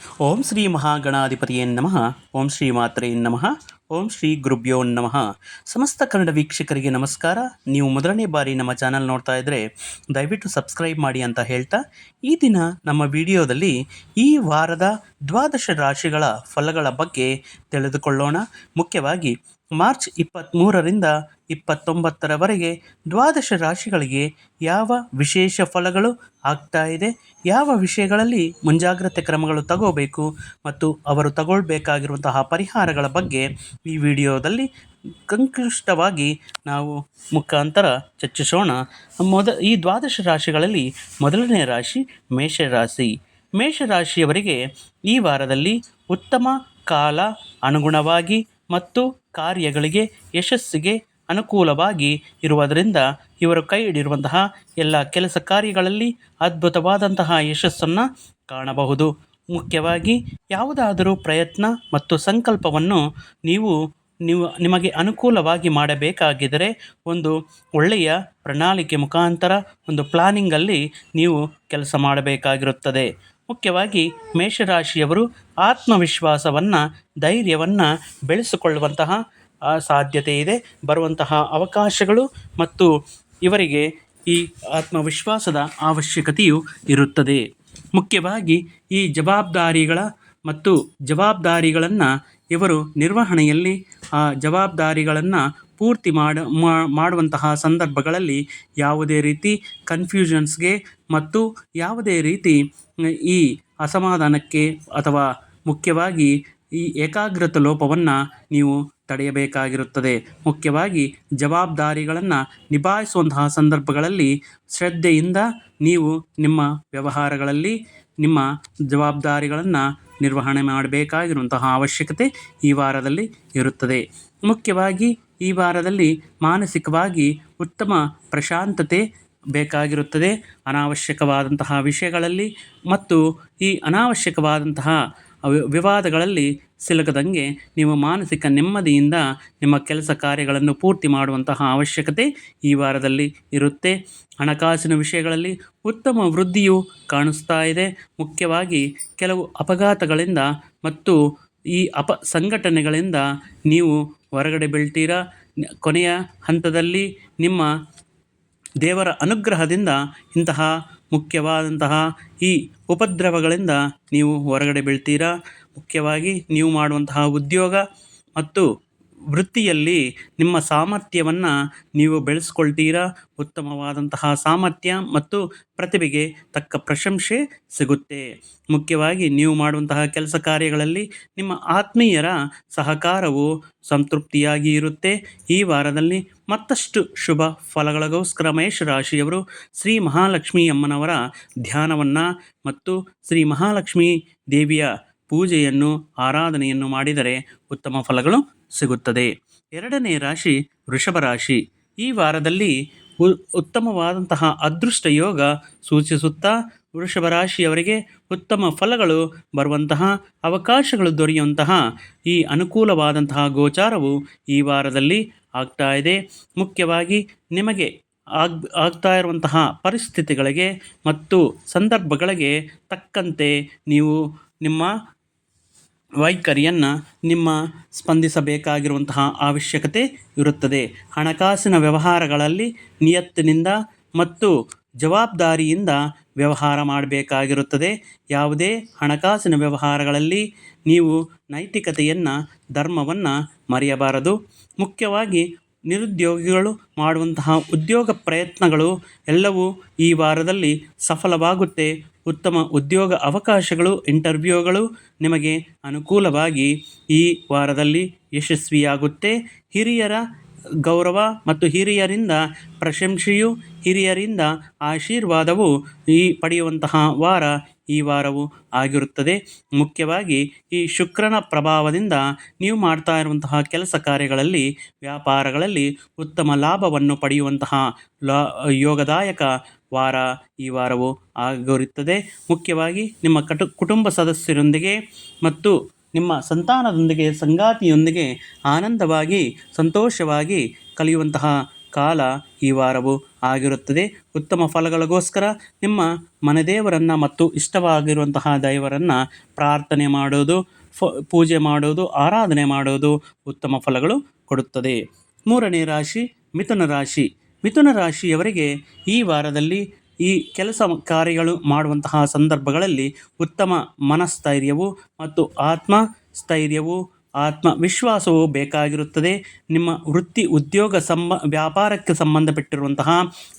ಓಂ ಶ್ರೀ ಮಹಾಗಣಾಧಿಪತಿಯೇ ನಮಃ. ಓಂ ಶ್ರೀ ಮಾತ್ರೇ ನಮಃ. ಓಂ ಶ್ರೀ ಗುರುಭ್ಯೋ ನಮಃ. ಸಮಸ್ತ ಕನ್ನಡ ವೀಕ್ಷಕರಿಗೆ ನಮಸ್ಕಾರ. ನೀವು ಮೊದಲನೇ ಬಾರಿ ನಮ್ಮ ಚಾನಲ್ ನೋಡ್ತಾ ಇದ್ದರೆ ದಯವಿಟ್ಟು ಸಬ್ಸ್ಕ್ರೈಬ್ ಮಾಡಿ ಅಂತ ಹೇಳ್ತಾ, ಈ ದಿನ ನಮ್ಮ ವಿಡಿಯೋದಲ್ಲಿ ಈ ವಾರದ ದ್ವಾದಶ ರಾಶಿಗಳ ಫಲಗಳ ಬಗ್ಗೆ ತಿಳಿದುಕೊಳ್ಳೋಣ. ಮುಖ್ಯವಾಗಿ ಮಾರ್ಚ್ ಇಪ್ಪತ್ತ್ಮೂರರಿಂದ ಇಪ್ಪತ್ತೊಂಬತ್ತರವರೆಗೆ ದ್ವಾದಶ ರಾಶಿಗಳಿಗೆ ಯಾವ ವಿಶೇಷ ಫಲಗಳು ಆಗ್ತಾ ಇದೆ, ಯಾವ ವಿಷಯಗಳಲ್ಲಿ ಮುಂಜಾಗ್ರತೆ ಕ್ರಮಗಳು ತಗೋಬೇಕು ಮತ್ತು ಅವರು ತಗೊಳ್ಬೇಕಾಗಿರುವಂತಹ ಪರಿಹಾರಗಳ ಬಗ್ಗೆ ಈ ವಿಡಿಯೋದಲ್ಲಿ ಸಂಕ್ಲಿಷ್ಟವಾಗಿ ನಾವು ಮುಖಾಂತರ ಚರ್ಚಿಸೋಣ. ಮೊದ, ಈ ದ್ವಾದಶ ರಾಶಿಗಳಲ್ಲಿ ಮೊದಲನೇ ರಾಶಿ ಮೇಷರಾಶಿ. ಮೇಷರಾಶಿಯವರಿಗೆ ಈ ವಾರದಲ್ಲಿ ಉತ್ತಮ ಕಾಲ ಅನುಗುಣವಾಗಿ ಮತ್ತು ಕಾರ್ಯಗಳಿಗೆ ಯಶಸ್ಸಿಗೆ ಅನುಕೂಲವಾಗಿ ಇರುವುದರಿಂದ ಇವರು ಕೈ ಹಿಡಿರುವಂತಹ ಎಲ್ಲ ಕೆಲಸ ಕಾರ್ಯಗಳಲ್ಲಿ ಅದ್ಭುತವಾದಂತಹ ಯಶಸ್ಸನ್ನು ಕಾಣಬಹುದು. ಮುಖ್ಯವಾಗಿ ಯಾವುದಾದರೂ ಪ್ರಯತ್ನ ಮತ್ತು ಸಂಕಲ್ಪವನ್ನು ನೀವು ನೀವು ನಿಮಗೆ ಅನುಕೂಲವಾಗಿ ಮಾಡಬೇಕಾಗಿದ್ದರೆ ಒಂದು ಒಳ್ಳೆಯ ಪ್ರಣಾಳಿಕೆ ಮುಖಾಂತರ ಒಂದು ಪ್ಲಾನಿಂಗಲ್ಲಿ ನೀವು ಕೆಲಸ ಮಾಡಬೇಕಾಗಿರುತ್ತದೆ. ಮುಖ್ಯವಾಗಿ ಮೇಷರಾಶಿಯವರು ಆತ್ಮವಿಶ್ವಾಸವನ್ನು, ಧೈರ್ಯವನ್ನು ಬೆಳೆಸಿಕೊಳ್ಳುವಂತಹ ಸಾಧ್ಯತೆ ಇದೆ. ಬರುವಂತಹ ಅವಕಾಶಗಳು ಮತ್ತು ಇವರಿಗೆ ಈ ಆತ್ಮವಿಶ್ವಾಸದ ಅವಶ್ಯಕತೆಯು ಇರುತ್ತದೆ. ಮುಖ್ಯವಾಗಿ ಈ ಜವಾಬ್ದಾರಿಗಳ ಮತ್ತು ಜವಾಬ್ದಾರಿಗಳನ್ನು ಇವರು ನಿರ್ವಹಣೆಯಲ್ಲಿ, ಆ ಜವಾಬ್ದಾರಿಗಳನ್ನು ಪೂರ್ತಿ ಮಾಡ ಮಾಡುವಂತಹ ಸಂದರ್ಭಗಳಲ್ಲಿ ಯಾವುದೇ ರೀತಿ ಕನ್ಫ್ಯೂಷನ್ಸ್ಗೆ ಮತ್ತು ಯಾವುದೇ ರೀತಿ ಈ ಅಸಮಾಧಾನಕ್ಕೆ ಅಥವಾ ಮುಖ್ಯವಾಗಿ ಈ ಏಕಾಗ್ರತ ಲೋಪವನ್ನು ನೀವು ತಡೆಯಬೇಕಾಗಿರುತ್ತದೆ. ಮುಖ್ಯವಾಗಿ ಜವಾಬ್ದಾರಿಗಳನ್ನು ನಿಭಾಯಿಸುವಂತಹ ಸಂದರ್ಭಗಳಲ್ಲಿ ಶ್ರದ್ಧೆಯಿಂದ ನೀವು ನಿಮ್ಮ ವ್ಯವಹಾರಗಳಲ್ಲಿ ನಿಮ್ಮ ಜವಾಬ್ದಾರಿಗಳನ್ನು ನಿರ್ವಹಣೆ ಮಾಡಬೇಕಾಗಿರುವಂತಹ ಅವಶ್ಯಕತೆ ಈ ವಾರದಲ್ಲಿ ಇರುತ್ತದೆ. ಮುಖ್ಯವಾಗಿ ಈ ವಾರದಲ್ಲಿ ಮಾನಸಿಕವಾಗಿ ಉತ್ತಮ ಪ್ರಶಾಂತತೆ ಬೇಕಾಗಿರುತ್ತದೆ. ಅನಾವಶ್ಯಕವಾದಂತಹ ವಿಷಯಗಳಲ್ಲಿ ಮತ್ತು ಈ ಅನಾವಶ್ಯಕವಾದಂತಹ ವಿವಾದಗಳಲ್ಲಿ ಸಿಲುಕದಂಗೆ ನೀವು ಮಾನಸಿಕ ನೆಮ್ಮದಿಯಿಂದ ನಿಮ್ಮ ಕೆಲಸ ಕಾರ್ಯಗಳನ್ನು ಪೂರ್ತಿ ಮಾಡುವಂತಹ ಅವಶ್ಯಕತೆ ಈ ವಾರದಲ್ಲಿ ಇರುತ್ತೆ. ಹಣಕಾಸಿನ ವಿಷಯಗಳಲ್ಲಿ ಉತ್ತಮ ವೃದ್ಧಿಯು ಕಾಣಿಸ್ತಾ ಇದೆ. ಮುಖ್ಯವಾಗಿ ಕೆಲವು ಅಪಘಾತಗಳಿಂದ ಮತ್ತು ಈ ಅಪ, ಸಂಘಟನೆಗಳಿಂದ ನೀವು ಹೊರಗಡೆ ಬೀಳ್ತೀರಾ? ಕೊನೆಯ ಹಂತದಲ್ಲಿ ನಿಮ್ಮ ದೇವರ ಅನುಗ್ರಹದಿಂದ ಇಂತಹ ಮುಖ್ಯವಾದಂತಹ ಈ ಉಪದ್ರವಗಳಿಂದ ನೀವು ಹೊರಗಡೆ ಬೀಳ್ತೀರಾ? ಮುಖ್ಯವಾಗಿ ನೀವು ಮಾಡುವಂತಹ ಉದ್ಯೋಗ ಮತ್ತು ವೃತ್ತಿಯಲ್ಲಿ ನಿಮ್ಮ ಸಾಮರ್ಥ್ಯವನ್ನು ನೀವು ಬೆಳೆಸ್ಕೊಳ್ತೀರಾ? ಉತ್ತಮವಾದಂತಹ ಸಾಮರ್ಥ್ಯ ಮತ್ತು ಪ್ರತಿಭೆಗೆ ತಕ್ಕ ಪ್ರಶಂಸೆ ಸಿಗುತ್ತೆ. ಮುಖ್ಯವಾಗಿ ನೀವು ಮಾಡುವಂತಹ ಕೆಲಸ ಕಾರ್ಯಗಳಲ್ಲಿ ನಿಮ್ಮ ಆತ್ಮೀಯರ ಸಹಕಾರವು ಸಂತೃಪ್ತಿಯಾಗಿ ಇರುತ್ತೆ. ಈ ವಾರದಲ್ಲಿ ಮತ್ತಷ್ಟು ಶುಭ ಫಲಗಳಿಗೋಸ್ಕರ ಮೇಷರಾಶಿಯವರು ಶ್ರೀ ಮಹಾಲಕ್ಷ್ಮಿ ಅಮ್ಮನವರ ಧ್ಯಾನವನ್ನು ಮತ್ತು ಶ್ರೀ ಮಹಾಲಕ್ಷ್ಮಿ ದೇವಿಯ ಪೂಜೆಯನ್ನು, ಆರಾಧನೆಯನ್ನು ಮಾಡಿದರೆ ಉತ್ತಮ ಫಲಗಳು ಸಿಗುತ್ತದೆ. ಎರಡನೇ ರಾಶಿ ವೃಷಭ ರಾಶಿ. ಈ ವಾರದಲ್ಲಿ ಉತ್ತಮವಾದಂತಹ ಅದೃಷ್ಟ ಯೋಗ ಸೂಚಿಸುತ್ತಾ ವೃಷಭ ರಾಶಿಯವರಿಗೆ ಉತ್ತಮ ಫಲಗಳು ಬರುವಂತಹ ಅವಕಾಶಗಳು ದೊರೆಯುವಂತಹ ಈ ಅನುಕೂಲವಾದಂತಹ ಗೋಚಾರವು ಈ ವಾರದಲ್ಲಿ ಆಗ್ತಾ ಇದೆ. ಮುಖ್ಯವಾಗಿ ನಿಮಗೆ ಆಗ್, ಆಗ್ತಾ ಇರುವಂತಹ ಪರಿಸ್ಥಿತಿಗಳಿಗೆ ಮತ್ತು ಸಂದರ್ಭಗಳಿಗೆ ತಕ್ಕಂತೆ ನೀವು ನಿಮ್ಮ ವೈಖರಿಯನ್ನು ನಿಮ್ಮ ಸ್ಪಂದಿಸಬೇಕಾಗಿರುವಂತಹ ಅವಶ್ಯಕತೆ ಇರುತ್ತದೆ. ಹಣಕಾಸಿನ ವ್ಯವಹಾರಗಳಲ್ಲಿ ನಿಯತ್ತಿನಿಂದ ಮತ್ತು ಜವಾಬ್ದಾರಿಯಿಂದ ವ್ಯವಹಾರ ಮಾಡಬೇಕಾಗಿರುತ್ತದೆ. ಯಾವುದೇ ಹಣಕಾಸಿನ ವ್ಯವಹಾರಗಳಲ್ಲಿ ನೀವು ನೈತಿಕತೆಯನ್ನು, ಧರ್ಮವನ್ನು ಮರೆಯಬಾರದು. ಮುಖ್ಯವಾಗಿ ನಿರುದ್ಯೋಗಿಗಳು ಮಾಡುವಂತಹ ಉದ್ಯೋಗ ಪ್ರಯತ್ನಗಳು ಎಲ್ಲವೂ ಈ ವಾರದಲ್ಲಿ ಸಫಲವಾಗುತ್ತೆ. ಉತ್ತಮ ಉದ್ಯೋಗ ಅವಕಾಶಗಳು, ಇಂಟರ್ವ್ಯೂಗಳು ನಿಮಗೆ ಅನುಕೂಲವಾಗಿ ಈ ವಾರದಲ್ಲಿ ಯಶಸ್ವಿಯಾಗುತ್ತೆ. ಹಿರಿಯರ ಗೌರವ ಮತ್ತು ಹಿರಿಯರಿಂದ ಪ್ರಶಂಸೆಯು ಹಿರಿಯರಿಂದ ಆಶೀರ್ವಾದವು ಈ ಪಡೆಯುವಂತಹ ವಾರ ಈ ವಾರವು ಆಗಿರುತ್ತದೆ. ಮುಖ್ಯವಾಗಿ ಈ ಶುಕ್ರನ ಪ್ರಭಾವದಿಂದ ನೀವು ಮಾಡ್ತಾ ಇರುವಂತಹ ಕೆಲಸ ಕಾರ್ಯಗಳಲ್ಲಿ, ವ್ಯಾಪಾರಗಳಲ್ಲಿ ಉತ್ತಮ ಲಾಭವನ್ನು ಪಡೆಯುವಂತಹ ಲಾ, ಯೋಗದಾಯಕ ವಾರ ಈ ವಾರವು ಆಗಿರುತ್ತದೆ. ಮುಖ್ಯವಾಗಿ ನಿಮ್ಮ ಕಟು, ಕುಟುಂಬ ಸದಸ್ಯರೊಂದಿಗೆ ಮತ್ತು ನಿಮ್ಮ ಸಂತಾನದೊಂದಿಗೆ, ಸಂಗಾತಿಯೊಂದಿಗೆ ಆನಂದವಾಗಿ, ಸಂತೋಷವಾಗಿ ಕಲಿಯುವಂತಹ ಕಾಲ ಈ ವಾರವು ಆಗಿರುತ್ತದೆ. ಉತ್ತಮ ಫಲಗಳಿಗೋಸ್ಕರ ನಿಮ್ಮ ಮನೆದೇವರನ್ನು ಮತ್ತು ಇಷ್ಟವಾಗಿರುವಂತಹ ದೈವರನ್ನು ಪ್ರಾರ್ಥನೆ ಮಾಡೋದು ಫ, ಪೂಜೆ ಮಾಡೋದು ಆರಾಧನೆ ಮಾಡೋದು ಉತ್ತಮ ಫಲಗಳು ಕೊಡುತ್ತದೆ. ಮೂರನೇ ರಾಶಿ, ಮಿಥುನ ರಾಶಿ. ಮಿಥುನ ರಾಶಿಯವರಿಗೆ ಈ ವಾರದಲ್ಲಿ ಈ ಕೆಲಸ ಕಾರ್ಯಗಳು ಮಾಡುವಂತಹ ಸಂದರ್ಭಗಳಲ್ಲಿ ಉತ್ತಮ ಮನಸ್ಥೈರ್ಯವು ಮತ್ತು ಆತ್ಮ ಸ್ಥೈರ್ಯವು ಆತ್ಮವಿಶ್ವಾಸವು ಬೇಕಾಗಿರುತ್ತದೆ. ನಿಮ್ಮ ವೃತ್ತಿ ಉದ್ಯೋಗ ಸಂಬ, ವ್ಯಾಪಾರಕ್ಕೆ ಸಂಬಂಧಪಟ್ಟಿರುವಂತಹ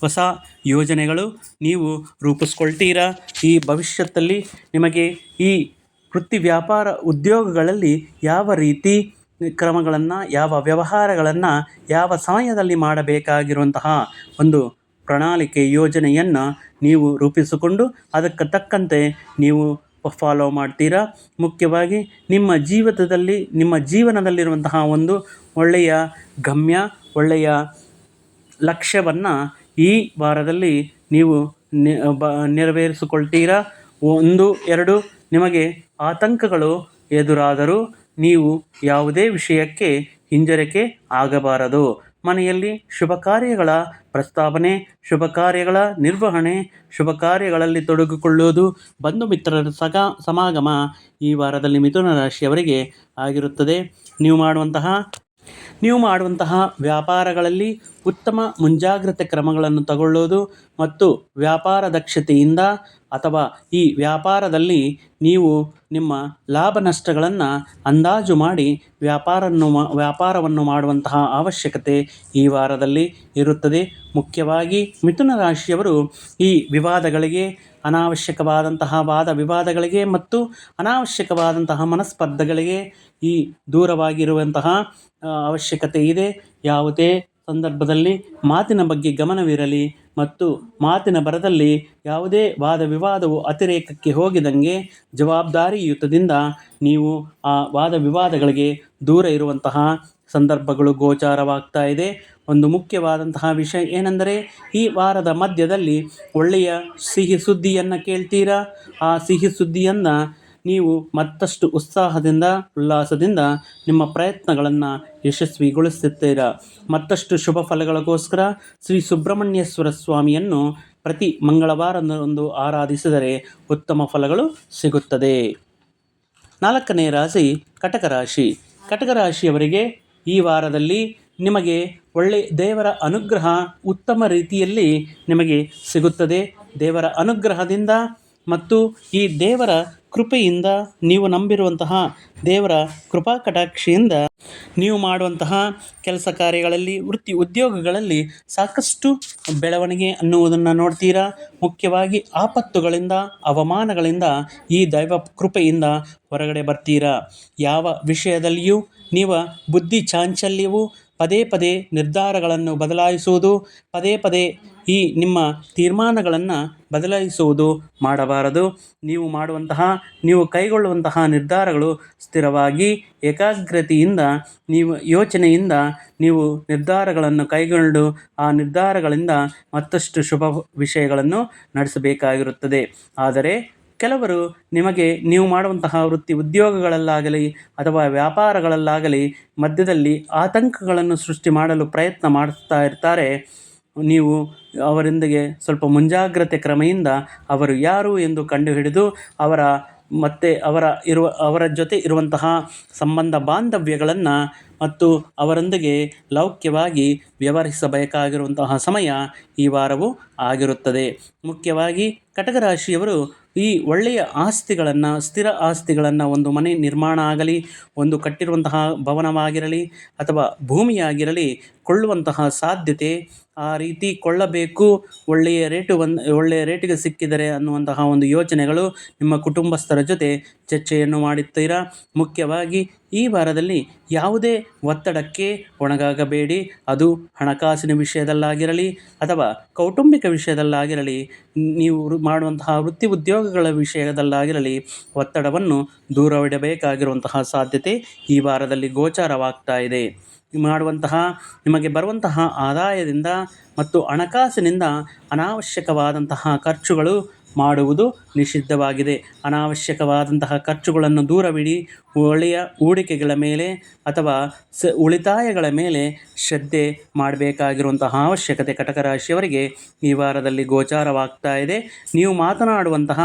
ಹೊಸ ಯೋಜನೆಗಳು ನೀವು ರೂಪಿಸ್ಕೊಳ್ತೀರಾ? ಈ ಭವಿಷ್ಯದಲ್ಲಿ ನಿಮಗೆ ಈ ವೃತ್ತಿ ವ್ಯಾಪಾರ ಉದ್ಯೋಗಗಳಲ್ಲಿ ಯಾವ ರೀತಿ ಕ್ರಮಗಳನ್ನು, ಯಾವ ವ್ಯವಹಾರಗಳನ್ನು ಯಾವ ಸಮಯದಲ್ಲಿ ಮಾಡಬೇಕಾಗಿರುವಂತಹ ಒಂದು ಪ್ರಣಾಳಿಕೆ ಯೋಜನೆಯನ್ನು ನೀವು ರೂಪಿಸಿಕೊಂಡು ಅದಕ್ಕೆ ತಕ್ಕಂತೆ ನೀವು ಫಾಲೋ ಮಾಡ್ತೀರಾ? ಮುಖ್ಯವಾಗಿ ನಿಮ್ಮ ಜೀವಿತದಲ್ಲಿ, ನಿಮ್ಮ ಜೀವನದಲ್ಲಿರುವಂತಹ ಒಂದು ಒಳ್ಳೆಯ ಗಮ್ಯ, ಒಳ್ಳೆಯ ಲಕ್ಷ್ಯವನ್ನು ಈ ವಾರದಲ್ಲಿ ನೀವು ನೆರವೇರಿಸಿಕೊಳ್ತೀರಾ? ಒಂದು, ಎರಡು, ನಿಮಗೆ ಆತಂಕಗಳು ಎದುರಾದರೂ ನೀವು ಯಾವುದೇ ವಿಷಯಕ್ಕೆ ಹಿಂಜರಿಕೆ ಆಗಬಾರದು. ಮನೆಯಲ್ಲಿ ಶುಭ ಕಾರ್ಯಗಳ ಪ್ರಸ್ತಾವನೆ, ಶುಭ ಕಾರ್ಯಗಳ ನಿರ್ವಹಣೆ, ಶುಭ ಕಾರ್ಯಗಳಲ್ಲಿ ತೊಡಗಿಕೊಳ್ಳುವುದು, ಬಂಧು ಮಿತ್ರರ ಸಗ, ಸಮಾಗಮ ಈ ವಾರದಲ್ಲಿ ಮಿಥುನ ರಾಶಿಯವರಿಗೆ ಆಗಿರುತ್ತದೆ. ನೀವು ಮಾಡುವಂತಹ ನೀವು ಮಾಡುವಂತಹ ವ್ಯಾಪಾರಗಳಲ್ಲಿ ಉತ್ತಮ ಮುಂಜಾಗ್ರತೆ ಕ್ರಮಗಳನ್ನು ತಗೊಳ್ಳೋದು ಮತ್ತು ವ್ಯಾಪಾರ ದಕ್ಷತೆಯಿಂದ ಅಥವಾ ಈ ವ್ಯಾಪಾರದಲ್ಲಿ ನೀವು ನಿಮ್ಮ ಲಾಭ ನಷ್ಟಗಳನ್ನು ಅಂದಾಜು ಮಾಡಿ ವ್ಯಾಪಾರವನ್ನು ಮಾ, ವ್ಯಾಪಾರವನ್ನು ಮಾಡುವಂತಹ ಅವಶ್ಯಕತೆ ಈ ವಾರದಲ್ಲಿ ಇರುತ್ತದೆ. ಮುಖ್ಯವಾಗಿ ಮಿಥುನ ರಾಶಿಯವರು ಈ ವಿವಾದಗಳಿಗೆ ಅನಾವಶ್ಯಕವಾದಂತಹ ವಾದ ವಿವಾದಗಳಿಗೆ ಮತ್ತು ಅನಾವಶ್ಯಕವಾದಂತಹ ಮನಸ್ಪರ್ಧಗಳಿಗೆ ಈ ದೂರವಾಗಿರುವಂತಹ ಅವಶ್ಯಕತೆ ಇದೆ. ಯಾವುದೇ ಸಂದರ್ಭದಲ್ಲಿ ಮಾತಿನ ಬಗ್ಗೆ ಗಮನವಿರಲಿ ಮತ್ತು ಮಾತಿನ ಬರದಲ್ಲಿ ಯಾವುದೇ ವಾದ ವಿವಾದವು ಅತಿರೇಕಕ್ಕೆ ಹೋಗಿದಂಗೆ ಜವಾಬ್ದಾರಿಯುತದಿಂದ ನೀವು ಆ ವಾದ ವಿವಾದಗಳಿಗೆ ದೂರ ಇರುವಂತಹ ಸಂದರ್ಭಗಳು ಗೋಚಾರವಾಗ್ತಾ ಇದೆ. ಒಂದು ಮುಖ್ಯವಾದಂತಹ ವಿಷಯ ಏನೆಂದರೆ, ಈ ವಾರದ ಮಧ್ಯದಲ್ಲಿ ಒಳ್ಳೆಯ ಸಿಹಿ ಸುದ್ದಿಯನ್ನು ಕೇಳ್ತೀರಾ? ಆ ಸಿಹಿ ಸುದ್ದಿಯನ್ನು ನೀವು ಮತ್ತಷ್ಟು ಉತ್ಸಾಹದಿಂದ, ಉಲ್ಲಾಸದಿಂದ ನಿಮ್ಮ ಪ್ರಯತ್ನಗಳನ್ನು ಯಶಸ್ವಿಗೊಳಿಸುತ್ತೀರಾ? ಮತ್ತಷ್ಟು ಶುಭ ಫಲಗಳಿಗೋಸ್ಕರ ಶ್ರೀ ಸುಬ್ರಹ್ಮಣ್ಯೇಶ್ವರ ಸ್ವಾಮಿಯನ್ನು ಪ್ರತಿ ಮಂಗಳವಾರದಂದು ಆರಾಧಿಸಿದರೆ ಉತ್ತಮ ಫಲಗಳು ಸಿಗುತ್ತದೆ. ನಾಲ್ಕನೇ ರಾಶಿ ಕಟಕ ರಾಶಿ ಕಟಕ ರಾಶಿಯವರಿಗೆ ಈ ವಾರದಲ್ಲಿ ನಿಮಗೆ ಒಳ್ಳೆ ದೇವರ ಅನುಗ್ರಹ ಉತ್ತಮ ರೀತಿಯಲ್ಲಿ ನಿಮಗೆ ಸಿಗುತ್ತದೆ. ದೇವರ ಅನುಗ್ರಹದಿಂದ ಮತ್ತು ಈ ದೇವರ ಕೃಪೆಯಿಂದ ನೀವು ನಂಬಿರುವಂತಹ ದೇವರ ಕೃಪಾ ಕಟಾಕ್ಷಿಯಿಂದ ನೀವು ಮಾಡುವಂತಹ ಕೆಲಸ ಕಾರ್ಯಗಳಲ್ಲಿ, ವೃತ್ತಿ ಉದ್ಯೋಗಗಳಲ್ಲಿ ಸಾಕಷ್ಟು ಬೆಳವಣಿಗೆ ಅನ್ನುವುದನ್ನು ನೋಡ್ತೀರಾ? ಮುಖ್ಯವಾಗಿ ಆಪತ್ತುಗಳಿಂದ, ಅವಮಾನಗಳಿಂದ ಈ ದೈವ ಕೃಪೆಯಿಂದ ಹೊರಗಡೆ ಬರ್ತೀರಾ? ಯಾವ ವಿಷಯದಲ್ಲಿಯೂ ನೀವು ಬುದ್ಧಿ ಚಾಂಚಲ್ಯವು ಪದೇ ಪದೇ ನಿರ್ಧಾರಗಳನ್ನು ಬದಲಾಯಿಸುವುದು, ಪದೇ ಪದೇ ಈ ನಿಮ್ಮ ತೀರ್ಮಾನಗಳನ್ನು ಬದಲಾಯಿಸುವುದು ಮಾಡಬಾರದು. ನೀವು ಮಾಡುವಂತಹ, ನೀವು ಕೈಗೊಳ್ಳುವಂತಹ ನಿರ್ಧಾರಗಳು ಸ್ಥಿರವಾಗಿ, ಏಕಾಗ್ರತೆಯಿಂದ ನೀವು, ಯೋಚನೆಯಿಂದ ನೀವು ನಿರ್ಧಾರಗಳನ್ನು ಕೈಗೊಂಡು ಆ ನಿರ್ಧಾರಗಳಿಂದ ಮತ್ತಷ್ಟು ಶುಭ ವಿಷಯಗಳನ್ನು ನಡೆಸಬೇಕಾಗಿರುತ್ತದೆ. ಆದರೆ ಕೆಲವರು ನಿಮಗೆ ನೀವು ಮಾಡುವಂತಹ ವೃತ್ತಿ ಉದ್ಯೋಗಗಳಲ್ಲಾಗಲಿ ಅಥವಾ ವ್ಯಾಪಾರಗಳಲ್ಲಾಗಲಿ ಮಧ್ಯದಲ್ಲಿ ಆತಂಕಗಳನ್ನು ಸೃಷ್ಟಿ ಮಾಡಲು ಪ್ರಯತ್ನ ಮಾಡುತ್ತಾ ಇರ್ತಾರೆ, ನೀವು ಅವರೊಂದಿಗೆ ಸ್ವಲ್ಪ ಮುಂಜಾಗ್ರತೆ ಕ್ರಮೆಯಿಂದ ಅವರು ಯಾರು ಎಂದು ಕಂಡುಹಿಡಿದು ಅವರ ಮತ್ತು ಅವರ ಇರುವ, ಅವರ ಜೊತೆ ಇರುವಂತಹ ಸಂಬಂಧ ಬಾಂಧವ್ಯಗಳನ್ನು ಮತ್ತು ಅವರೊಂದಿಗೆ ಲೌಕ್ಯವಾಗಿ ವ್ಯವಹರಿಸಬೇಕಾಗಿರುವಂತಹ ಸಮಯ ಈ ವಾರವು ಆಗಿರುತ್ತದೆ. ಮುಖ್ಯವಾಗಿ ಕಟಕ ರಾಶಿಯವರು ಈ ಒಳ್ಳೆಯ ಆಸ್ತಿಗಳನ್ನು ಸ್ಥಿರ ಆಸ್ತಿಗಳನ್ನು ಒಂದು ಮನೆ ನಿರ್ಮಾಣ ಆಗಲಿ ಒಂದು ಕಟ್ಟಿರುವಂತಹ ಭವನವಾಗಿರಲಿ ಅಥವಾ ಭೂಮಿಯಾಗಿರಲಿ ಕೊಳ್ಳುವಂತಹ ಸಾಧ್ಯತೆ ಆ ರೀತಿ ಕೊಳ್ಳಬೇಕು. ಒಳ್ಳೆಯ ರೇಟು ಒಂದು ಒಳ್ಳೆಯ ರೇಟಿಗೆ ಸಿಕ್ಕಿದರೆ ಅನ್ನುವಂತಹ ಒಂದು ಯೋಚನೆಗಳು ನಿಮ್ಮ ಕುಟುಂಬಸ್ಥರ ಜೊತೆ ಚರ್ಚೆಯನ್ನು ಮಾಡುತ್ತೀರಾ? ಮುಖ್ಯವಾಗಿ ಈ ವಾರದಲ್ಲಿ ಯಾವುದೇ ಒತ್ತಡಕ್ಕೆ ಒಣಗಾಗಬೇಡಿ. ಅದು ಹಣಕಾಸಿನ ವಿಷಯದಲ್ಲಾಗಿರಲಿ ಅಥವಾ ಕೌಟುಂಬಿಕ ವಿಷಯದಲ್ಲಾಗಿರಲಿ, ನೀವು ಮಾಡುವಂತಹ ವೃತ್ತಿ ಉದ್ಯೋಗಗಳ ವಿಷಯದಲ್ಲಾಗಿರಲಿ ಒತ್ತಡವನ್ನು ದೂರವಿಡಬೇಕಾಗಿರುವಂತಹ ಸಾಧ್ಯತೆ ಈ ವಾರದಲ್ಲಿ ಗೋಚಾರವಾಗ್ತಾ ಇದೆ. ಮಾಡುವಂತಹ, ನಿಮಗೆ ಬರುವಂತಹ ಆದಾಯದಿಂದ ಮತ್ತು ಹಣಕಾಸಿನಿಂದ ಅನಾವಶ್ಯಕವಾದಂತಹ ಖರ್ಚುಗಳು ಮಾಡುವುದು ನಿಷಿದ್ಧವಾಗಿದೆ. ಅನಾವಶ್ಯಕವಾದಂತಹ ಖರ್ಚುಗಳನ್ನು ದೂರವಿಡಿ, ಒಳ್ಳೆಯ ಹೂಡಿಕೆಗಳ ಮೇಲೆ ಅಥವಾ ಸ, ಉಳಿತಾಯಗಳ ಮೇಲೆ ಶ್ರದ್ಧೆ ಮಾಡಬೇಕಾಗಿರುವಂತಹ ಅವಶ್ಯಕತೆ ಕಟಕ ರಾಶಿಯವರಿಗೆ ಈ ವಾರದಲ್ಲಿ ಗೋಚಾರವಾಗ್ತಾ ಇದೆ. ನೀವು ಮಾತನಾಡುವಂತಹ,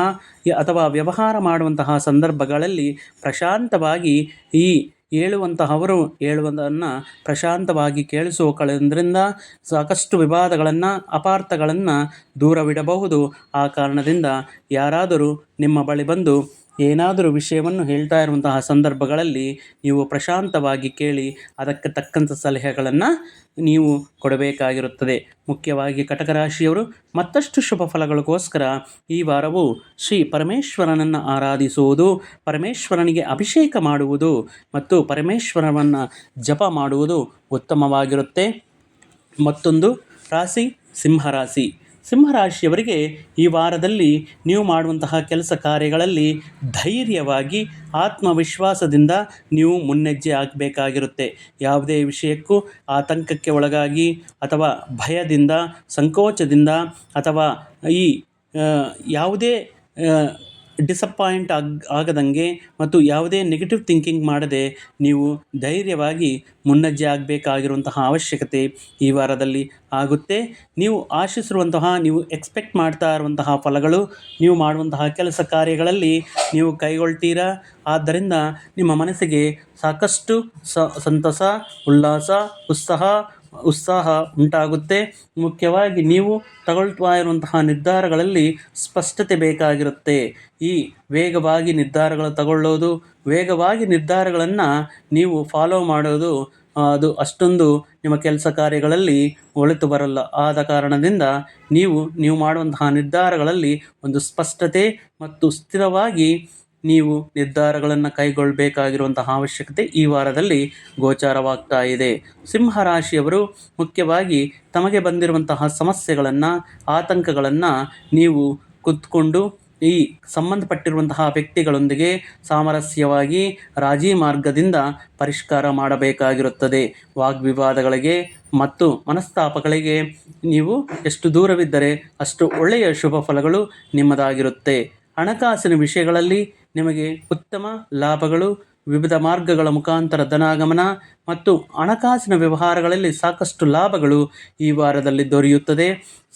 ಅಥವಾ ವ್ಯವಹಾರ ಮಾಡುವಂತಹ ಸಂದರ್ಭಗಳಲ್ಲಿ ಪ್ರಶಾಂತವಾಗಿ ಈ ಹೇಳುವಂತಹವರು ಹೇಳುವುದನ್ನು ಪ್ರಶಾಂತವಾಗಿ ಕೇಳಿಸುವ ಕಳೆದ್ರಿಂದ ಸಾಕಷ್ಟು ವಿವಾದಗಳನ್ನು, ಅಪಾರ್ಥಗಳನ್ನು ದೂರವಿಡಬಹುದು. ಆ ಕಾರಣದಿಂದ ಯಾರಾದರೂ ನಿಮ್ಮ ಬಳಿ ಬಂದು ಏನಾದರೂ ವಿಷಯವನ್ನು ಹೇಳ್ತಾ ಇರುವಂತಹ ಸಂದರ್ಭಗಳಲ್ಲಿ ನೀವು ಪ್ರಶಾಂತವಾಗಿ ಕೇಳಿ ಅದಕ್ಕೆ ತಕ್ಕಂಥ ಸಲಹೆಗಳನ್ನು ನೀವು ಕೊಡಬೇಕಾಗಿರುತ್ತದೆ. ಮುಖ್ಯವಾಗಿ ಕಟಕ ರಾಶಿಯವರು ಮತ್ತಷ್ಟು ಶುಭ ಫಲಗಳಿಗೋಸ್ಕರ ಈ ವಾರವು ಶ್ರೀ ಪರಮೇಶ್ವರನನ್ನು ಆರಾಧಿಸುವುದು, ಪರಮೇಶ್ವರನಿಗೆ ಅಭಿಷೇಕ ಮಾಡುವುದು ಮತ್ತು ಪರಮೇಶ್ವರವನ್ನು ಜಪ ಮಾಡುವುದು ಉತ್ತಮವಾಗಿರುತ್ತೆ. ಮತ್ತೊಂದು ರಾಶಿ ಸಿಂಹರಾಶಿ ಸಿಂಹರಾಶಿಯವರಿಗೆ ಈ ವಾರದಲ್ಲಿ ನೀವು ಮಾಡುವಂತಹ ಕೆಲಸ ಕಾರ್ಯಗಳಲ್ಲಿ ಧೈರ್ಯವಾಗಿ, ಆತ್ಮವಿಶ್ವಾಸದಿಂದ ನೀವು ಮುನ್ನೆಜ್ಜೆ ಹಾಕಬೇಕಾಗಿರುತ್ತೆ ಯಾವುದೇ ವಿಷಯಕ್ಕೂ ಆತಂಕಕ್ಕೆ ಒಳಗಾಗಿ ಅಥವಾ ಭಯದಿಂದ, ಸಂಕೋಚದಿಂದ ಅಥವಾ ಈ ಯಾವುದೇ ಡಿಸಪಾಯಿಂಟ್ ಆಗ, ಆಗದಂಗೆ ಮತ್ತು ಯಾವುದೇ ನೆಗೆಟಿವ್ ಥಿಂಕಿಂಗ್ ಮಾಡದೆ ನೀವು ಧೈರ್ಯವಾಗಿ ಮುನ್ನಜ್ಜೆ ಆಗಬೇಕಾಗಿರುವಂತಹ ಅವಶ್ಯಕತೆ ಈ ವಾರದಲ್ಲಿ ಆಗುತ್ತೆ. ನೀವು ಆಶಿಸಿರುವಂತಹ, ನೀವು ಎಕ್ಸ್ಪೆಕ್ಟ್ ಮಾಡ್ತಾ ಇರುವಂತಹ ಫಲಗಳು, ನೀವು ಮಾಡುವಂತಹ ಕೆಲಸ ಕಾರ್ಯಗಳಲ್ಲಿ ನೀವು ಕೈಗೊಳ್ತೀರಾ? ಆದ್ದರಿಂದ ನಿಮ್ಮ ಮನಸ್ಸಿಗೆ ಸಾಕಷ್ಟು ಸಂತಸ, ಉಲ್ಲಾಸ, ಉತ್ಸಾಹ ಉತ್ಸಾಹ ಉಂಟಾಗುತ್ತೆ. ಮುಖ್ಯವಾಗಿ ನೀವು ತಗೊಳ್ತಾ ಇರುವಂತಹ ನಿರ್ಧಾರಗಳಲ್ಲಿ ಸ್ಪಷ್ಟತೆ ಬೇಕಾಗಿರುತ್ತೆ. ಈ ವೇಗವಾಗಿ ನಿರ್ಧಾರಗಳು ತಗೊಳ್ಳೋದು, ವೇಗವಾಗಿ ನಿರ್ಧಾರಗಳನ್ನು ನೀವು ಫಾಲೋ ಮಾಡೋದು, ಅದು ಅಷ್ಟೊಂದು ನಿಮ್ಮ ಕೆಲಸ ಕಾರ್ಯಗಳಲ್ಲಿ ಒಳಿತು ಬರಲ್ಲ. ಆದ ಕಾರಣದಿಂದ ನೀವು ನೀವು ಮಾಡುವಂತಹ ನಿರ್ಧಾರಗಳಲ್ಲಿ ಒಂದು ಸ್ಪಷ್ಟತೆ ಮತ್ತು ಸ್ಥಿರವಾಗಿ ನೀವು ನಿರ್ಧಾರಗಳನ್ನು ಕೈಗೊಳ್ಳಬೇಕಾಗಿರುವಂತಹ ಅವಶ್ಯಕತೆ ಈ ವಾರದಲ್ಲಿ ಗೋಚಾರವಾಗ್ತಾ ಇದೆ. ಸಿಂಹರಾಶಿಯವರು ಮುಖ್ಯವಾಗಿ ತಮಗೆ ಬಂದಿರುವಂತಹ ಸಮಸ್ಯೆಗಳನ್ನು, ಆತಂಕಗಳನ್ನು ನೀವು ಕುತ್ಕೊಂಡು ಈ ಸಂಬಂಧಪಟ್ಟಿರುವಂತಹ ವ್ಯಕ್ತಿಗಳೊಂದಿಗೆ ಸಾಮರಸ್ಯವಾಗಿ ರಾಜಿ ಮಾರ್ಗದಿಂದ ಪರಿಷ್ಕಾರ ಮಾಡಬೇಕಾಗಿರುತ್ತದೆ. ವಾಗ್ವಿವಾದಗಳಿಗೆ ಮತ್ತು ಮನಸ್ತಾಪಗಳಿಗೆ ನೀವು ಎಷ್ಟು ದೂರವಿದ್ದರೆ ಅಷ್ಟು ಒಳ್ಳೆಯ ಶುಭ ಫಲಗಳು ನಿಮ್ಮದಾಗಿರುತ್ತೆ. ಹಣಕಾಸಿನ ವಿಷಯಗಳಲ್ಲಿ ನಿಮಗೆ ಉತ್ತಮ ಲಾಭಗಳು, ವಿವಿಧ ಮಾರ್ಗಗಳ ಮುಖಾಂತರ ಧನಾಗಮನ ಮತ್ತು ಹಣಕಾಸಿನ ವ್ಯವಹಾರಗಳಲ್ಲಿ ಸಾಕಷ್ಟು ಲಾಭಗಳು ಈ ವಾರದಲ್ಲಿ ದೊರೆಯುತ್ತದೆ.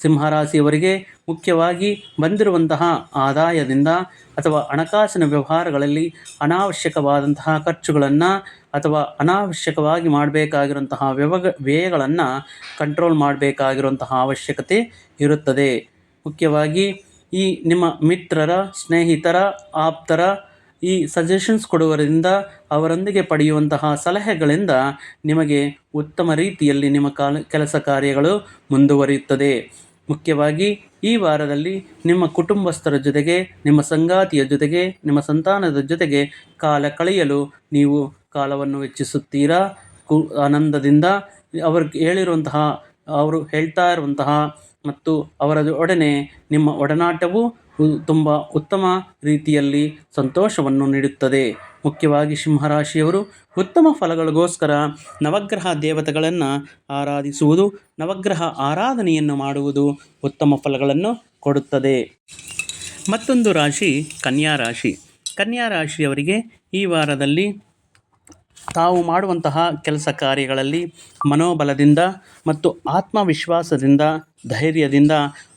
ಸಿಂಹರಾಶಿಯವರಿಗೆ ಮುಖ್ಯವಾಗಿ ಬಂದಿರುವಂತಹ ಆದಾಯದಿಂದ ಅಥವಾ ಹಣಕಾಸಿನ ವ್ಯವಹಾರಗಳಲ್ಲಿ ಅನಾವಶ್ಯಕವಾದಂತಹ ಖರ್ಚುಗಳನ್ನು ಅಥವಾ ಅನಾವಶ್ಯಕವಾಗಿ ಮಾಡಬೇಕಾಗಿರುವಂತಹ ವ್ಯವ ವ್ಯಯಗಳನ್ನು ಕಂಟ್ರೋಲ್ ಮಾಡಬೇಕಾಗಿರುವಂತಹ ಅವಶ್ಯಕತೆ ಇರುತ್ತದೆ. ಮುಖ್ಯವಾಗಿ ಈ ನಿಮ್ಮ ಮಿತ್ರರ, ಸ್ನೇಹಿತರ, ಆಪ್ತರ ಈ ಸಜೆಷನ್ಸ್ ಕೊಡುವರಿಂದ ಅವರೊಂದಿಗೆ ಪಡೆಯುವಂತಹ ಸಲಹೆಗಳಿಂದ ನಿಮಗೆ ಉತ್ತಮ ರೀತಿಯಲ್ಲಿ ನಿಮ್ಮ ಕಾಲ, ಕೆಲಸ ಕಾರ್ಯಗಳು ಮುಂದುವರಿಯುತ್ತದೆ. ಮುಖ್ಯವಾಗಿ ಈ ವಾರದಲ್ಲಿ ನಿಮ್ಮ ಕುಟುಂಬಸ್ಥರ ಜೊತೆಗೆ, ನಿಮ್ಮ ಸಂಗಾತಿಯ ಜೊತೆಗೆ, ನಿಮ್ಮ ಸಂತಾನದ ಜೊತೆಗೆ ಕಾಲ ಕಳೆಯಲು ನೀವು ಕಾಲವನ್ನು ವೆಚ್ಚಿಸುತ್ತೀರಾ? ಕು, ಆನಂದದಿಂದ ಅವರು ಹೇಳಿರುವಂತಹ, ಅವರು ಹೇಳ್ತಾ ಇರುವಂತಹ ಮತ್ತು ಅವರ ಒಡನೆ ನಿಮ್ಮ ಒಡನಾಟವು ತುಂಬ ಉತ್ತಮ ರೀತಿಯಲ್ಲಿ ಸಂತೋಷವನ್ನು ನೀಡುತ್ತದೆ. ಮುಖ್ಯವಾಗಿ ಸಿಂಹರಾಶಿಯವರು ಉತ್ತಮ ಫಲಗಳಿಗೋಸ್ಕರ ನವಗ್ರಹ ದೇವತೆಗಳನ್ನು ಆರಾಧಿಸುವುದು, ನವಗ್ರಹ ಆರಾಧನೆಯನ್ನು ಮಾಡುವುದು ಉತ್ತಮ ಫಲಗಳನ್ನು ಕೊಡುತ್ತದೆ. ಮತ್ತೊಂದು ರಾಶಿ ಕನ್ಯಾ ರಾಶಿ. ಕನ್ಯಾ ರಾಶಿಯವರಿಗೆ ಈ ವಾರದಲ್ಲಿ ತಾವು ಮಾಡುವಂತಹ ಕೆಲಸ ಕಾರ್ಯಗಳಲ್ಲಿ ಮನೋಬಲದಿಂದ ಮತ್ತು ಆತ್ಮವಿಶ್ವಾಸದಿಂದ, ಧೈರ್ಯದಿಂದ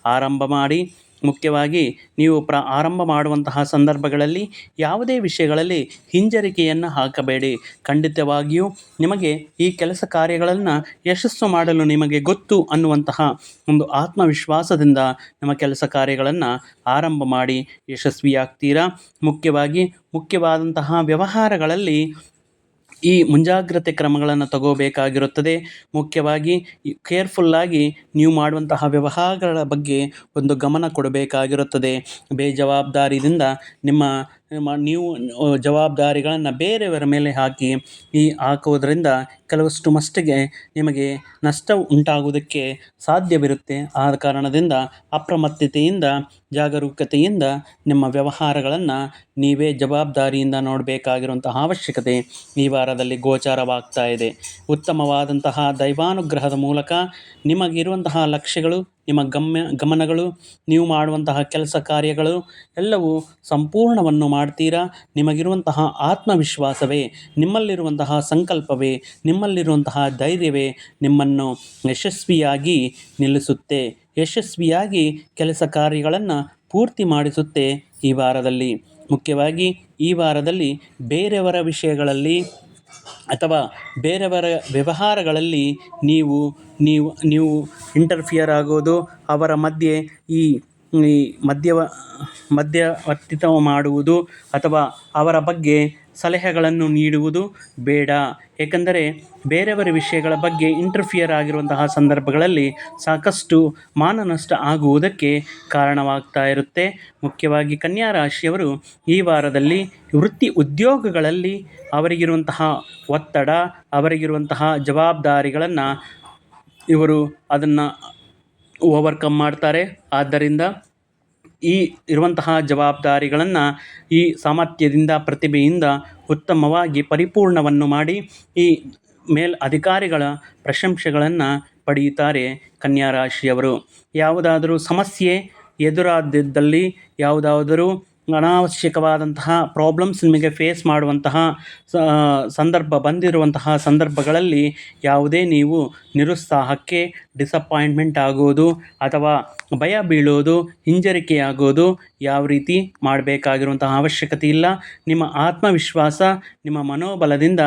ಆರಂಭ ಮಾಡಿ, ಮುಖ್ಯವಾಗಿ ನೀವು ಪ್ರ ಆರಂಭ ಮಾಡುವಂತಹ ಸಂದರ್ಭಗಳಲ್ಲಿ ಯಾವುದೇ ವಿಷಯಗಳಲ್ಲಿ ಹಿಂಜರಿಕೆಯನ್ನು ಹಾಕಬೇಡಿ. ಖಂಡಿತವಾಗಿಯೂ ನಿಮಗೆ ಈ ಕೆಲಸ ಕಾರ್ಯಗಳನ್ನು ಯಶಸ್ಸು ಮಾಡಲು ನಿಮಗೆ ಗೊತ್ತು ಅನ್ನುವಂತಹ ಒಂದು ಆತ್ಮವಿಶ್ವಾಸದಿಂದ ನಿಮ್ಮ ಕೆಲಸ ಕಾರ್ಯಗಳನ್ನು ಆರಂಭ ಮಾಡಿ ಯಶಸ್ವಿಯಾಗ್ತೀರಾ? ಮುಖ್ಯವಾಗಿ ಮುಖ್ಯವಾದಂತಹ ವ್ಯವಹಾರಗಳಲ್ಲಿ ಈ ಮುಂಜಾಗ್ರತೆ ಕ್ರಮಗಳನ್ನು ತಗೋಬೇಕಾಗಿರುತ್ತದೆ. ಮುಖ್ಯವಾಗಿ ಕೇರ್ಫುಲ್ಲಾಗಿ ನೀವು ಮಾಡುವಂತಹ ವ್ಯವಹಾರಗಳ ಬಗ್ಗೆ ಒಂದು ಗಮನ ಕೊಡಬೇಕಾಗಿರುತ್ತದೆ. ಬೇಜವಾಬ್ದಾರಿಯಿಂದ ನಿಮ್ಮ ನೀವು ಜವಾಬ್ದಾರಿಗಳನ್ನು ಬೇರೆಯವರ ಮೇಲೆ ಹಾಕಿ ಈ ಹಾಕುವುದರಿಂದ ಕೆಲವಷ್ಟು ಮಷ್ಟಿಗೆ ನಿಮಗೆ ನಷ್ಟ ಉಂಟಾಗುವುದಕ್ಕೆ ಸಾಧ್ಯವಿರುತ್ತೆ. ಆದ ಕಾರಣದಿಂದ ಅಪ್ರಮತ್ತತೆಯಿಂದ, ಜಾಗರೂಕತೆಯಿಂದ ನಿಮ್ಮ ವ್ಯವಹಾರಗಳನ್ನು ನೀವೇ ಜವಾಬ್ದಾರಿಯಿಂದ ನೋಡಬೇಕಾಗಿರುವಂತಹ ಅವಶ್ಯಕತೆ ಈ ವಾರದಲ್ಲಿ ಗೋಚಾರವಾಗ್ತಾ ಇದೆ. ಉತ್ತಮವಾದಂತಹ ದೈವಾನುಗ್ರಹದ ಮೂಲಕ ನಿಮಗಿರುವಂತಹ ಲಕ್ಷ್ಯಗಳು ನಿಮ್ಮ ಗಮ್ಯ, ಗಮನಗಳು, ನೀವು ಮಾಡುವಂತಹ ಕೆಲಸ ಕಾರ್ಯಗಳು ಎಲ್ಲವೂ ಸಂಪೂರ್ಣವನ್ನು ಮಾಡ್ತೀರಾ? ನಿಮಗಿರುವಂತಹ ಆತ್ಮವಿಶ್ವಾಸವೇ, ನಿಮ್ಮಲ್ಲಿರುವಂತಹ ಸಂಕಲ್ಪವೇ, ನಿಮ್ಮಲ್ಲಿರುವಂತಹ ಧೈರ್ಯವೇ ನಿಮ್ಮನ್ನು ಯಶಸ್ವಿಯಾಗಿ ನಿಲ್ಲಿಸುತ್ತೆ. ಯಶಸ್ವಿಯಾಗಿ ಕೆಲಸ ಕಾರ್ಯಗಳನ್ನು ಪೂರ್ತಿ ಮಾಡಿಸುತ್ತೆ ಈ ವಾರದಲ್ಲಿ. ಮುಖ್ಯವಾಗಿ ಈ ವಾರದಲ್ಲಿ ಬೇರೆಯವರ ವಿಷಯಗಳಲ್ಲಿ ಅಥವಾ ಬೇರೆಯವರ ವ್ಯವಹಾರಗಳಲ್ಲಿ ನೀವು ನೀವು ನೀವು ಇಂಟರ್ಫಿಯರ್ ಆಗೋದು, ಅವರ ಮಧ್ಯೆ ಈ ಈ ಮಧ್ಯವ ಮಧ್ಯವರ್ತಿತ್ವ ಮಾಡುವುದು ಅಥವಾ ಅವರ ಬಗ್ಗೆ ಸಲಹೆಗಳನ್ನು ನೀಡುವುದು ಬೇಡ. ಏಕೆಂದರೆ ಬೇರೆಯವರ ವಿಷಯಗಳ ಬಗ್ಗೆ ಇಂಟರ್ಫಿಯರ್ ಆಗಿರುವಂತಹ ಸಂದರ್ಭಗಳಲ್ಲಿ ಸಾಕಷ್ಟು ಮಾನನಷ್ಟ ಆಗುವುದಕ್ಕೆ ಕಾರಣವಾಗ್ತಾ ಇರುತ್ತೆ. ಮುಖ್ಯವಾಗಿ ಕನ್ಯಾ ರಾಶಿಯವರು ಈ ವಾರದಲ್ಲಿ ವೃತ್ತಿ ಉದ್ಯೋಗಗಳಲ್ಲಿ ಅವರಿಗಿರುವಂತಹ ಒತ್ತಡ, ಅವರಿಗಿರುವಂತಹ ಜವಾಬ್ದಾರಿಗಳನ್ನು ಇವರು ಅದನ್ನು ಓವರ್ಕಮ್ ಮಾಡ್ತಾರೆ. ಆದ್ದರಿಂದ ಈ ಇರುವಂತಹ ಜವಾಬ್ದಾರಿಗಳನ್ನು ಈ ಸಾಮರ್ಥ್ಯದಿಂದ, ಪ್ರತಿಭೆಯಿಂದ ಉತ್ತಮವಾಗಿ ಪರಿಪೂರ್ಣವನ್ನು ಮಾಡಿ ಈ ಮೇಲ್ ಅಧಿಕಾರಿಗಳ ಪ್ರಶಂಸೆಗಳನ್ನು ಪಡೆಯುತ್ತಾರೆ ಕನ್ಯಾ ರಾಶಿಯವರು ಯಾವುದಾದರೂ ಸಮಸ್ಯೆ ಎದುರಾದಿದ್ದಲ್ಲಿ ಯಾವುದಾದರೂ ಅನಾವಶ್ಯಕವಾದಂತಹ ಪ್ರಾಬ್ಲಮ್ಸ್ ನಿಮಗೆ ಫೇಸ್ ಮಾಡುವಂತಹ ಸಂದರ್ಭ ಬಂದಿರುವಂತಹ ಸಂದರ್ಭಗಳಲ್ಲಿ ಯಾವುದೇ ನೀವು ನಿರುತ್ಸಾಹಕ್ಕೆ ಡಿಸಪಾಯಿಂಟ್ಮೆಂಟ್ ಆಗೋದು ಅಥವಾ ಭಯ ಬೀಳೋದು, ಹಿಂಜರಿಕೆಯಾಗೋದು ಯಾವ ರೀತಿ ಮಾಡಬೇಕಾಗಿರುವಂತಹ ಅವಶ್ಯಕತೆ ಇಲ್ಲ. ನಿಮ್ಮ ಆತ್ಮವಿಶ್ವಾಸ, ನಿಮ್ಮ ಮನೋಬಲದಿಂದ,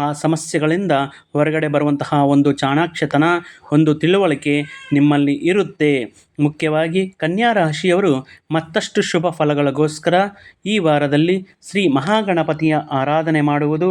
ಆ ಸಮಸ್ಯೆಗಳಿಂದ ಹೊರಗಡೆ ಬರುವಂತಹ ಒಂದು ಚಾಣಾಕ್ಷತನ, ಒಂದು ತಿಳುವಳಿಕೆ ನಿಮ್ಮಲ್ಲಿ ಇರುತ್ತೆ. ಮುಖ್ಯವಾಗಿ ಕನ್ಯಾ ರಾಶಿಯವರು ಮತ್ತಷ್ಟು ಶುಭ ಫಲಗಳಿಗೋಸ್ಕರ ಈ ವಾರದಲ್ಲಿ ಶ್ರೀ ಮಹಾಗಣಪತಿಯ ಆರಾಧನೆ ಮಾಡುವುದು